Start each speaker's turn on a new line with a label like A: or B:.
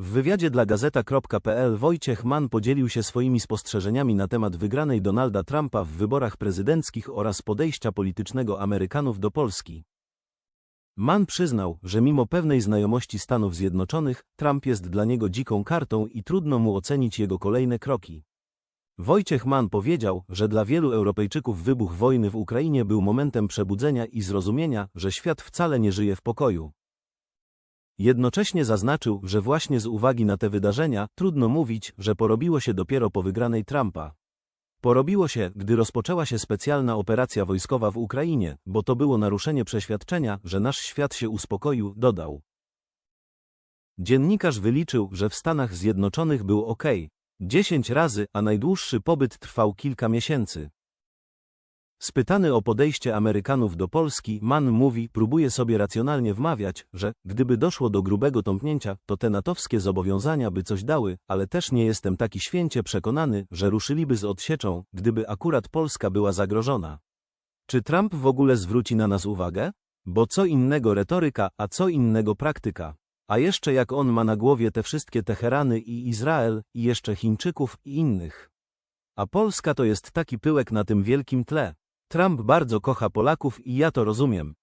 A: W wywiadzie dla gazeta.pl Wojciech Mann podzielił się swoimi spostrzeżeniami na temat wygranej Donalda Trumpa w wyborach prezydenckich oraz podejścia politycznego Amerykanów do Polski. Mann przyznał, że mimo pewnej znajomości Stanów Zjednoczonych, Trump jest dla niego dziką kartą i trudno mu ocenić jego kolejne kroki. Wojciech Mann powiedział, że dla wielu Europejczyków wybuch wojny w Ukrainie był momentem przebudzenia i zrozumienia, że świat wcale nie żyje w pokoju. Jednocześnie zaznaczył, że właśnie z uwagi na te wydarzenia trudno mówić, że porobiło się dopiero po wygranej Trumpa. Porobiło się, gdy rozpoczęła się specjalna operacja wojskowa w Ukrainie, bo to było naruszenie przeświadczenia, że nasz świat się uspokoił, dodał. Dziennikarz wyliczył, że w Stanach Zjednoczonych był ok. 10 razy, a najdłuższy pobyt trwał kilka miesięcy. Spytany o podejście Amerykanów do Polski, Mann mówi, próbuje sobie racjonalnie wmawiać, że, gdyby doszło do grubego tąpnięcia, to te natowskie zobowiązania by coś dały, ale też nie jestem taki święcie przekonany, że ruszyliby z odsieczą, gdyby akurat Polska była zagrożona. Czy Trump w ogóle zwróci na nas uwagę? Bo co innego retoryka, a co innego praktyka. A jeszcze jak on ma na głowie te wszystkie Teherany i Izrael, i jeszcze Chińczyków i innych. A Polska to jest taki pyłek na tym wielkim tle. Trump bardzo kocha Polaków i ja to rozumiem.